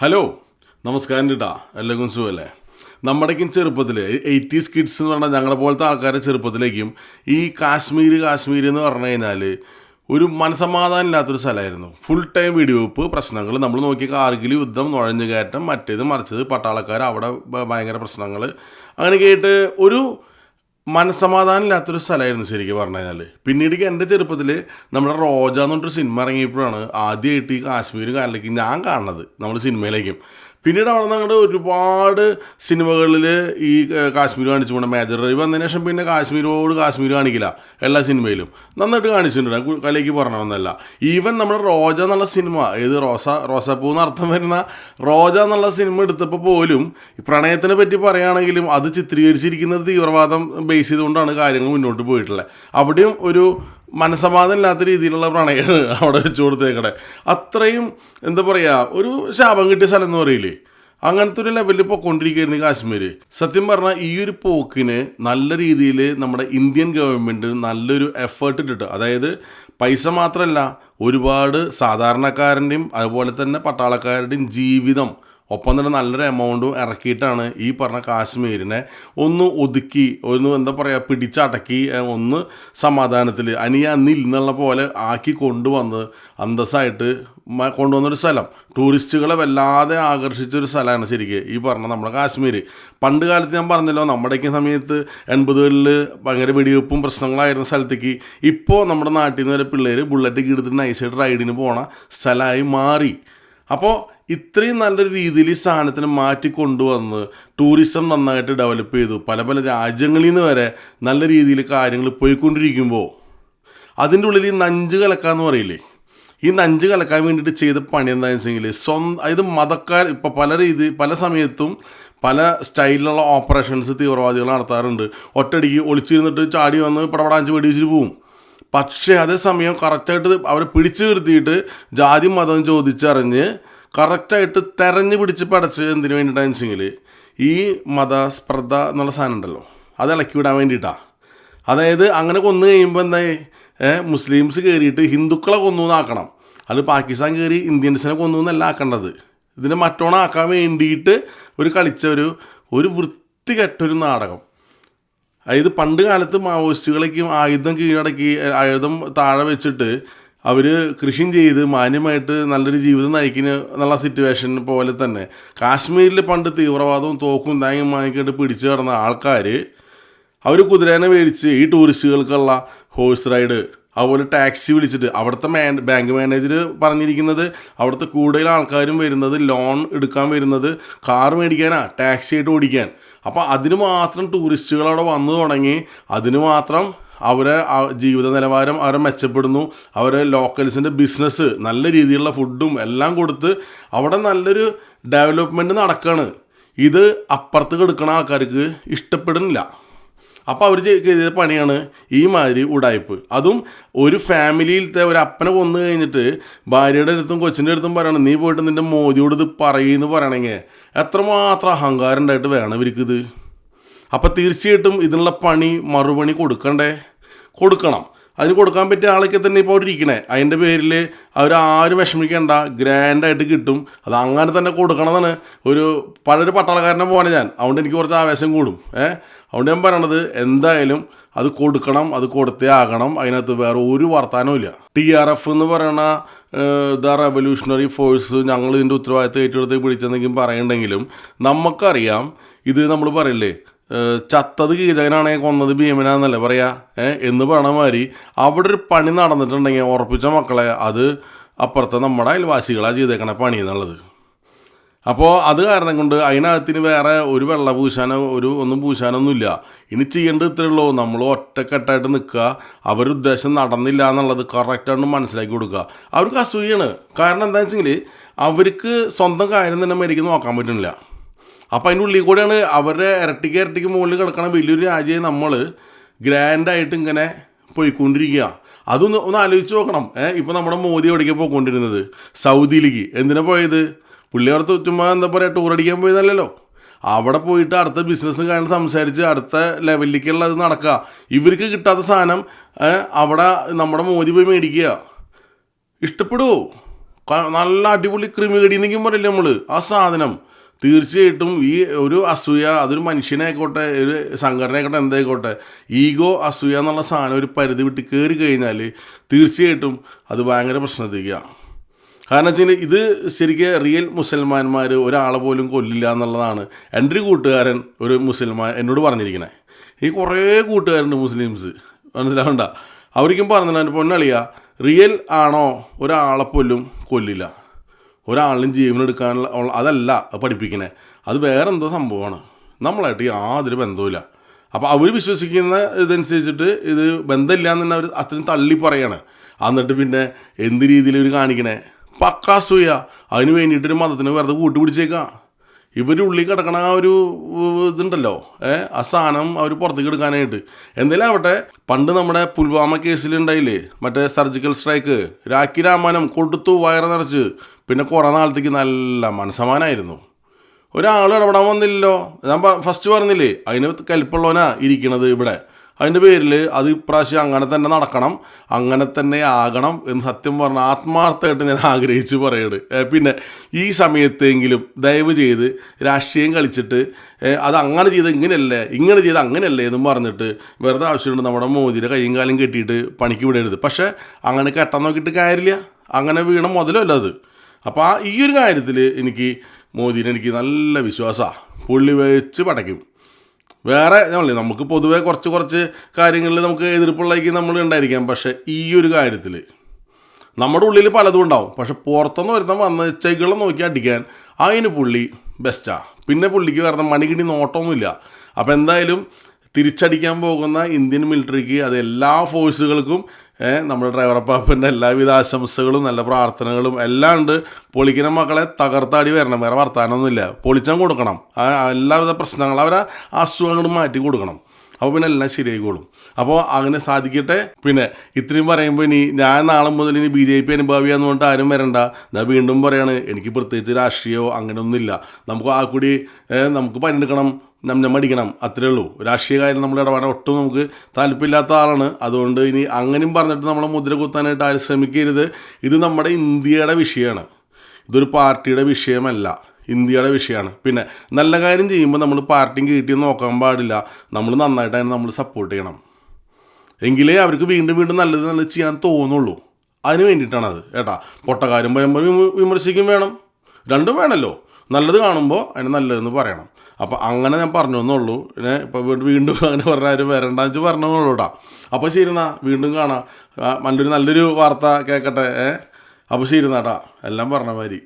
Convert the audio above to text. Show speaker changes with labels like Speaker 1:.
Speaker 1: Hello നമസ്കാരം കേട്ടാ എല്ലാവർക്കും സുഖമല്ലേ നമ്മുടെക്കും ചെറുപ്പത്തിൽ എയ്റ്റീസ് കിഡ്സ് എന്ന് പറഞ്ഞാൽ ഞങ്ങളെ പോലത്തെ ആൾക്കാരുടെ ചെറുപ്പത്തിലേക്കും ഈ കാശ്മീർ കാശ്മീർ എന്ന് പറഞ്ഞു കഴിഞ്ഞാൽ ഒരു മനസമാധാനം ഇല്ലാത്തൊരു സ്ഥലമായിരുന്നു ഫുൾ ടൈം വെടിവെപ്പ് പ്രശ്നങ്ങൾ നമ്മൾ നോക്കി കാർഗിൽ യുദ്ധം നുഴഞ്ഞു കയറ്റം മറ്റേത് മറിച്ചത് പട്ടാളക്കാർ അവിടെ ഭയങ്കര പ്രശ്നങ്ങൾ അങ്ങനെ കേട്ട് ഒരു മനസ്സമാധാനം ഇല്ലാത്തൊരു സ്ഥലമായിരുന്നു ശരിക്കും പറഞ്ഞു കഴിഞ്ഞാൽ പിന്നീട് എന്റെ ചെറുപ്പത്തിൽ നമ്മുടെ റോജ എന്ന് പറഞ്ഞൊരു സിനിമ ഇറങ്ങിയപ്പോഴാണ് ആദ്യമായിട്ട് ഈ കാശ്മീരും കാലിലേക്ക് ഞാൻ കാണുന്നത്. നമ്മൾ സിനിമയിലേക്കും. പിന്നീട് അവിടെ നിന്ന് അങ്ങോട്ട് ഒരുപാട് സിനിമകളിൽ ഈ കാശ്മീർ കാണിച്ചു പോകണം മേജർ ഡ്രൈവ് വന്നതിന് ശേഷം പിന്നെ കാശ്മീരോട് കാശ്മീർ കാണിക്കില്ല എല്ലാ സിനിമയിലും. നന്നായിട്ട് കാണിച്ചിട്ടുണ്ട്. കലയ്ക്ക് പറഞ്ഞതൊന്നല്ല. ഈവൻ നമ്മുടെ റോജ എന്നുള്ള സിനിമ ഏത് റോസ റോസാപ്പൂ എന്ന് അർത്ഥം വരുന്ന റോജ എന്നുള്ള സിനിമ എടുത്തപ്പോൾ പോലും പ്രണയത്തിനെ പറ്റി പറയുകയാണെങ്കിലും അത് ചിത്രീകരിച്ചിരിക്കുന്നത് തീവ്രവാദം ബേസ് ചെയ്തുകൊണ്ടാണ് കാര്യങ്ങൾ മുന്നോട്ട് പോയിട്ടുള്ളത്. അവിടെയും ഒരു മനസ്സമാധാനം ഇല്ലാത്ത രീതിയിലുള്ള പ്രണയമാണ് അവിടെ വെച്ച് കൊടുത്തേക്കടെ അത്രയും എന്താ പറയുക ഒരു ശാപം കിട്ടിയ സ്ഥലം എന്ന് പറയില്ലേ? അങ്ങനത്തെ ഒരു ലെവലിൽ പോയിക്കൊണ്ടിരിക്കുകയായിരുന്നു കാശ്മീർ സത്യം പറഞ്ഞാൽ ഈ ഒരു പോക്കിന് നല്ല രീതിയിൽ നമ്മുടെ ഇന്ത്യൻ ഗവൺമെന്റ് നല്ലൊരു എഫേർട്ട് ഇട്ടിട്ട് അതായത് പൈസ മാത്രമല്ല ഒരുപാട് സാധാരണക്കാരന്റെയും അതുപോലെ തന്നെ പട്ടാളക്കാരുടെയും ജീവിതം ഒപ്പം തന്നെ നല്ലൊരു എമൗണ്ടും ഇറക്കിയിട്ടാണ് ഈ പറഞ്ഞ കാശ്മീരിനെ ഒന്ന് ഒതുക്കി ഒന്ന് എന്താ പറയുക പിടിച്ചടക്കി ഒന്ന് സമാധാനത്തിൽ അനിയ അന്ന് ഇല്ലെന്നുള്ള പോലെ ആക്കി കൊണ്ടുവന്ന് അന്തസ്സായിട്ട് കൊണ്ടുവന്നൊരു സ്ഥലം. ടൂറിസ്റ്റുകളെ വല്ലാതെ ആകർഷിച്ചൊരു സ്ഥലമാണ് ശരിക്കും ഈ പറഞ്ഞ നമ്മുടെ കാശ്മീർ പണ്ട് കാലത്ത് ഞാൻ പറഞ്ഞല്ലോ നമ്മുടെയൊക്കെ സമയത്ത് എൺപതുകളിൽ ഭയങ്കര വെടിവെപ്പും പ്രശ്നങ്ങളായിരുന്ന സ്ഥലത്തേക്ക് ഇപ്പോൾ നമ്മുടെ നാട്ടിൽ നിന്ന് വരെ പിള്ളേർ ബുള്ളറ്റൊക്കെ എടുത്തിട്ട് നൈസായിട്ട് റൈഡിന് പോണ സ്ഥലമായി മാറി. അപ്പോൾ ഇത്രയും നല്ലൊരു രീതിയിൽ ഈ സാധനത്തിന് മാറ്റി കൊണ്ടുവന്ന് ടൂറിസം നന്നായിട്ട് ഡെവലപ്പ് ചെയ്തു. പല പല രാജ്യങ്ങളിൽ നിന്ന് വരെ നല്ല രീതിയിൽ കാര്യങ്ങൾ പോയിക്കൊണ്ടിരിക്കുമ്പോൾ അതിന്റെ ഉള്ളിൽ ഈ നഞ്ച് കലക്കാന്ന് പറയില്ലേ? ഈ നഞ്ച് കലക്കാൻ വേണ്ടിയിട്ട് ചെയ്ത പണി എന്താണെന്ന് വെച്ചെങ്കിൽ സ്വന്തം അതായത് മതക്കാർ ഇപ്പോൾ പല രീതി പല സമയത്തും പല സ്റ്റൈലിലുള്ള ഓപ്പറേഷൻസ് തീവ്രവാദികൾ നടത്താറുണ്ട്. ഒറ്റടിക്ക് ഒളിച്ചിരുന്നിട്ട് ചാടി വന്ന് പടപടാഞ്ച് വെടിവെച്ചിട്ട് പോവും. പക്ഷേ അതേസമയം കറക്റ്റായിട്ട് അവരെ പിടിച്ചു നിർത്തിയിട്ട് ജാതി മതം ചോദിച്ചറിഞ്ഞ് കറക്റ്റായിട്ട് തെരഞ്ഞു പിടിച്ച് പടച്ച് എന്തിനു വേണ്ടിയിട്ടാണെന്ന് വെച്ചെങ്കിൽ ഈ മതസ്പർദ്ധ എന്നുള്ള സാധനം ഉണ്ടല്ലോ. അത് ഇളക്കി വിടാൻ വേണ്ടിയിട്ടാണ് അതായത് അങ്ങനെ കൊന്നു കഴിയുമ്പോൾ എന്തായി? മുസ്ലിംസ് കയറിയിട്ട് ഹിന്ദുക്കളെ കൊന്നു എന്നാക്കണം. അത് പാകിസ്ഥാൻ കയറി ഇന്ത്യൻസിനെ കൊന്നു എന്നല്ല ആക്കേണ്ടത്. ഇതിനെ മറ്റോണാക്കാൻ വേണ്ടിയിട്ട് ഒരു കളിച്ച ഒരു ഒരു വൃത്തികെട്ടൊരു നാടകം. അതായത് പണ്ട് കാലത്ത് മാവോയിസ്റ്റുകളേക്കും ആയുധം കീഴടക്കി ആയുധം താഴെ വെച്ചിട്ട് അവർ കൃഷിയും ചെയ്ത് മാന്യമായിട്ട് നല്ലൊരു ജീവിതം നയിക്കുന്ന നല്ല സിറ്റുവേഷൻ പോലെ തന്നെ. കാശ്മീരിൽ പണ്ട് തീവ്രവാദവും തോക്കും തേങ്ങയും വാങ്ങിക്കിട്ട് പിടിച്ചു കിടന്ന ആൾക്കാർ അവർ കുതിരേനെ മേടിച്ച് ഈ ടൂറിസ്റ്റുകൾക്കുള്ള ഹോഴ്സ് റൈഡ് അതുപോലെ ടാക്സി വിളിച്ചിട്ട് അവിടുത്തെ മാൻ ബാങ്ക് മാനേജർ പറഞ്ഞിരിക്കുന്നത് അവിടുത്തെ കൂടുതൽ ആൾക്കാരും വരുന്നത് ലോൺ എടുക്കാൻ വരുന്നത് കാർ മേടിക്കാനാ ടാക്സി ആയിട്ട് ഓടിക്കാൻ. അപ്പോൾ അതിന് മാത്രം ടൂറിസ്റ്റുകൾ അവിടെ വന്നു തുടങ്ങി അതിന് മാത്രം അവരെ ജീവിത നിലവാരം അവരെ മെച്ചപ്പെടുന്നു അവരെ ലോക്കൽസിന്റെ ബിസിനസ് നല്ല രീതിയിലുള്ള ഫുഡും എല്ലാം കൊടുത്ത് അവിടെ നല്ലൊരു ഡെവലപ്മെന്റ് നടക്കുകയാണ് ഇത് അപ്പുറത്ത് കിടക്കുന്ന ആൾക്കാർക്ക് ഇഷ്ടപ്പെടുന്നില്ല. അപ്പോൾ അവർ ചെയ്ത പണിയാണ് ഈ മാതിരി ഉടായ്പ്. അതും ഒരു ഫാമിലിയിലത്തെ ഒരു അപ്പനെ കൊന്നു കഴിഞ്ഞിട്ട് ഭാര്യയുടെ അടുത്തും കൊച്ചിന്റെ അടുത്തും പറയണം നീ പോയിട്ട് നിന്റെ മോദിയോട് ഇത് പറയുമെന്ന് പറയണമെങ്കിൽ എത്രമാത്രം അഹങ്കാരം ഉണ്ടായിട്ട് വേണം ഇവർക്കിത്? അപ്പോൾ തീർച്ചയായിട്ടും ഇതിനുള്ള പണി മറുപണി കൊടുക്കണ്ടേ? കൊടുക്കണം. അതിന് കൊടുക്കാൻ പറ്റിയ ആളൊക്കെ തന്നെ ഇപ്പോൾ അവിടെ ഇരിക്കണേ. അതിന്റെ പേരിൽ അവർ ആരും വിഷമിക്കേണ്ട. ഗ്രാൻഡായിട്ട് കിട്ടും. അത് അങ്ങനെ തന്നെ കൊടുക്കണമെന്നാണ് ഒരു പലരും പട്ടാളക്കാരനെ പോകണേ ഞാൻ. അതുകൊണ്ട് എനിക്ക് കുറച്ച് ആവേശം കൂടും. ഏഹ് അതുകൊണ്ട് ഞാൻ പറയണത് എന്തായാലും അത് കൊടുക്കണം അത് കൊടുത്തേ ആകണം. അതിനകത്ത് വേറെ ഒരു വർത്താനവും ഇല്ല. ടി ആർ എഫ് എന്ന് പറയുന്ന ദ റെവല്യൂഷണറി ഫോഴ്സ് ഞങ്ങൾ ഇതിന്റെ ഉത്തരവാദിത്തം ഏറ്റെടുത്ത് പിടിച്ചെന്നെങ്കിലും പറയുന്നുണ്ടെങ്കിലും നമുക്കറിയാം. ഇത് നമ്മൾ പറയില്ലേ? ചത്തത് കീചകനാണെങ്കിൽ കൊന്നത് ഭീമനാന്നല്ലേ പറയാ? ഏഹ് എന്ന് പറയണ മാതിരി അവിടെ ഒരു പണി നടന്നിട്ടുണ്ടെങ്കിൽ ഉറപ്പിച്ച മക്കളെ അത് അപ്പുറത്തെ നമ്മുടെ അയൽവാസികളാണ് ചെയ്തേക്കണ പണി എന്നുള്ളത്. അപ്പോൾ അത് കാരണം കൊണ്ട് അതിനകത്തിന് വേറെ ഒരു വെള്ള പൂശാനോ ഒരു ഒന്നും പൂശാനൊന്നുമില്ല ഇനി ചെയ്യേണ്ടത് ഇത്രയേ ഉള്ളൂ. നമ്മൾ ഒറ്റക്കെട്ടായിട്ട് നിൽക്കുക. അവരുദ്ദേശം നടന്നില്ല എന്നുള്ളത് കറക്റ്റായിട്ട് മനസ്സിലാക്കി കൊടുക്കുക. അവർക്ക് അസൂയാണ്. കാരണം എന്താണെന്ന് വെച്ചെങ്കിൽ അവർക്ക് സ്വന്തം കാര്യം തന്നെ മരിക്കും നോക്കാൻ പറ്റുന്നില്ല. അപ്പം അതിന്റെ ഉള്ളിൽ കൂടെയാണ് അവരുടെ ഇരട്ടിക്ക് ഇരട്ടിക്ക് മുകളിൽ കിടക്കണ വലിയൊരു രാജ്യം നമ്മൾ ഗ്രാൻഡായിട്ട് ഇങ്ങനെ പോയിക്കൊണ്ടിരിക്കുക. അതൊന്ന് ഒന്ന് ആലോചിച്ച് നോക്കണം. ഏഹ് ഇപ്പം നമ്മുടെ മോദി എവിടേക്ക് പോയിക്കൊണ്ടിരുന്നത്? സൗദിയിലേക്ക് എന്തിനാ പോയത്? പുള്ളി അവിടെ ചുമ്മാ എന്താ പറയുക ടൂർ അടിക്കാൻ പോയതല്ലല്ലോ. അവിടെ പോയിട്ട് അടുത്ത ബിസിനസ്സും കാര്യം സംസാരിച്ച് അടുത്ത ലെവലിലേക്കുള്ള അത് നടക്കുക. ഇവർക്ക് കിട്ടാത്ത സാധനം അവിടെ നമ്മുടെ മോദി പോയി മേടിക്കുക. ഇഷ്ടപ്പെടുമോ നല്ല അടിപൊളി ക്രിമികടി കടിയെന്നെങ്കിലും പറയില്ലേ നമ്മൾ ആ സാധനം. തീർച്ചയായിട്ടും ഈ ഒരു അസൂയ അതൊരു മനുഷ്യനായിക്കോട്ടെ ഒരു സംഘടനയായിക്കോട്ടെ എന്തായിക്കോട്ടെ ഈഗോ അസൂയ എന്നുള്ള സാധനം ഒരു പരിധി വിട്ട് കയറി കഴിഞ്ഞാൽ തീർച്ചയായിട്ടും അത് ഭയങ്കര പ്രശ്നത്തിക്കുക കാരണം വെച്ചാൽ ഇത് ശരിക്കും റിയൽ മുസൽമാന്മാർ ഒരാളെ പോലും കൊല്ലില്ല എന്നുള്ളതാണ് എന്റെ ഒരു കൂട്ടുകാരൻ ഒരു മുസൽമാൻ എന്നോട് പറഞ്ഞിരിക്കണേ. ഈ കുറേ കൂട്ടുകാരുണ്ട് മുസ്ലിംസ്. മനസ്സിലാവണ്ട? അവർക്കും പറഞ്ഞില്ല പൊന്നളിയ റിയൽ ആണോ ഒരാളെ പോലും കൊല്ലില്ല? ഒരാളിനും ജീവൻ എടുക്കാനുള്ള അതല്ല അത് പഠിപ്പിക്കണേ. അത് വേറെ എന്തോ സംഭവമാണ്. നമ്മളായിട്ട് യാതൊരു ബന്ധവുമില്ല. അപ്പോൾ അവർ വിശ്വസിക്കുന്ന ഇതനുസരിച്ചിട്ട് ഇത് ബന്ധമില്ല എന്ന് അവർ അത്രയും തള്ളി പറയാണ്. എന്നിട്ട് പിന്നെ എന്ത് രീതിയിൽ ഇവർ കാണിക്കണേ? പക്കാസൂയ അതിന് വേണ്ടിയിട്ടൊരു മതത്തിന് വെറുതെ കൂട്ടുപിടിച്ചേക്കാം. ഇവരുടെ ഉള്ളിൽ കിടക്കണ ആ ഒരു ഇതുണ്ടല്ലോ. ഏഹ് ആ സാധനം അവർ പുറത്തേക്ക് എടുക്കാനായിട്ട്. എന്തായാലും ആവട്ടെ പണ്ട് നമ്മുടെ പുൽവാമ കേസിലുണ്ടായില്ലേ മറ്റേ സർജിക്കൽ സ്ട്രൈക്ക്. രാഖി രാമാനം കൊടുത്തു വയറ് നിറച്ച്. പിന്നെ കുറേ നാളത്തേക്ക് നല്ല മനസ്സമാനായിരുന്നു. ഒരാൾ ഇടപെടാൻ വന്നില്ലല്ലോ. ഞാൻ ഫസ്റ്റ് പറഞ്ഞില്ലേ അതിന് കലിപ്പുള്ളവനാ ഇരിക്കണത് ഇവിടെ. അതിന്റെ പേരിൽ അത് ഇപ്രാവശ്യം അങ്ങനെ തന്നെ നടക്കണം അങ്ങനെ തന്നെ ആകണം എന്ന് സത്യം പറഞ്ഞ ആത്മാർത്ഥമായിട്ട് ഞാൻ ആഗ്രഹിച്ച് പറയണ്. പിന്നെ ഈ സമയത്തെങ്കിലും ദയവ് ചെയ്ത് രാഷ്ട്രീയം കളിച്ചിട്ട് അത് അങ്ങനെ ചെയ്ത് ഇങ്ങനെയല്ലേ ഇങ്ങനെ ചെയ്ത് അങ്ങനെയല്ലേ എന്നും പറഞ്ഞിട്ട് വെറുതെ ആവശ്യമുണ്ട് നമ്മുടെ മോദിയുടെ കൈയും കാലും കെട്ടിയിട്ട് പണിക്ക് വിടരുത്. പക്ഷേ അങ്ങനെ കെട്ടാൻ നോക്കിയിട്ട് കാര്യമില്ല. അങ്ങനെ വീണ മുതലല്ല അത്. അപ്പോൾ ആ ഈ ഒരു കാര്യത്തിൽ എനിക്ക് മോദിനെ എനിക്ക് നല്ല വിശ്വാസമാണ് പുള്ളി വെച്ച് പടയ്ക്കും. വേറെ ഞങ്ങളെ നമുക്ക് പൊതുവെ കുറച്ച് കുറച്ച് കാര്യങ്ങളിൽ നമുക്ക് എതിർപ്പുള്ളേക്ക് നമ്മൾ ഉണ്ടായിരിക്കാം. പക്ഷേ ഈ ഒരു കാര്യത്തിൽ നമ്മുടെ ഉള്ളിൽ പലതും ഉണ്ടാവും. പക്ഷെ പുറത്തുനിന്ന് വരുന്ന വന്ന് ചെകളും നോക്കി അടിക്കാൻ അതിന് പുള്ളി ബെസ്റ്റാ പിന്നെ പുള്ളിക്ക് വേറെ മണികിണി നോട്ടമൊന്നുമില്ല. അപ്പോൾ എന്തായാലും തിരിച്ചടിക്കാൻ പോകുന്ന ഇന്ത്യൻ മിലിറ്ററിക്ക് അത് എല്ലാ ഫോഴ്സുകൾക്കും നമ്മുടെ ഡ്രൈവറപ്പാപ്പന്റെ എല്ലാവിധ ആശംസകളും നല്ല പ്രാർത്ഥനകളും എല്ലാം ഉണ്ട്. പൊളിക്കുന്ന മക്കളെ തകർത്താടി വരണം. വേറെ വർത്താനമൊന്നുമില്ല പൊളിച്ചാൻ കൊടുക്കണം. എല്ലാവിധ പ്രശ്നങ്ങളും അവരെ അസുഖങ്ങളും മാറ്റി കൊടുക്കണം. അപ്പോൾ പിന്നെ എല്ലാം ശരിയായിക്കോളും. അപ്പോൾ അങ്ങനെ സാധിക്കട്ടെ. പിന്നെ ഇത്രയും പറയുമ്പോൾ ഇനി ഞാൻ നാളെ മുതൽ ഇനി ബി ജെ പി അനുഭാവിയാന്ന് പറഞ്ഞിട്ട് ആരും വരണ്ട. ഞാൻ വീണ്ടും പറയാണ് എനിക്ക് പ്രത്യേകിച്ച് രാഷ്ട്രീയമോ അങ്ങനെയൊന്നുമില്ല. നമുക്ക് ആ കൂടി നമുക്ക് പണിയെടുക്കണം. നമ്മ മടിക്കണം അത്രേ ഉള്ളൂ. രാഷ്ട്രീയ കാര്യം നമ്മൾ ഇടപെടാൻ ഒട്ടും നമുക്ക് താല്പര്യമില്ലാത്ത ആളാണ്. അതുകൊണ്ട് ഇനി അങ്ങനെയും പറഞ്ഞിട്ട് നമ്മളെ മുദ്ര കുത്താനായിട്ട് ആരും ശ്രമിക്കരുത്. ഇത് നമ്മുടെ ഇന്ത്യയുടെ വിഷയമാണ്. ഇതൊരു പാർട്ടിയുടെ വിഷയമല്ല. ഇന്ത്യയുടെ വിഷയമാണ്. പിന്നെ നല്ല കാര്യം ചെയ്യുമ്പോൾ നമ്മൾ പാർട്ടിയും കീട്ടിയും നോക്കാൻ പാടില്ല. നമ്മൾ നന്നായിട്ട് അതിനെ നമ്മൾ സപ്പോർട്ട് ചെയ്യണം. എങ്കിലേ അവർക്ക് വീണ്ടും വീണ്ടും നല്ലത് നല്ലത് ചെയ്യാൻ തോന്നുള്ളൂ. അതിന് വേണ്ടിയിട്ടാണ് അത് ഏട്ടാ. പൊട്ടക്കാരും പരമ്പര വിമർശിക്കും വേണം. രണ്ടും വേണമല്ലോ നല്ലത് കാണുമ്പോൾ അതിന് നല്ലതെന്ന് പറയണം. അപ്പോൾ അങ്ങനെ ഞാൻ പറഞ്ഞു എന്നുള്ളൂ പിന്നെ ഇപ്പോൾ വീണ്ടും വീണ്ടും അങ്ങനെ പറഞ്ഞാലും വരണ്ടെന്ന് വെച്ച് പറഞ്ഞോളൂ കേട്ടോ അപ്പോൾ ശരി എന്നാ വീണ്ടും കാണാം. നല്ലൊരു നല്ലൊരു വാർത്ത കേൾക്കട്ടെ ഏ? അപ്പോൾ ശരി എന്നാ എല്ലാം പറഞ്ഞ മാതിരി.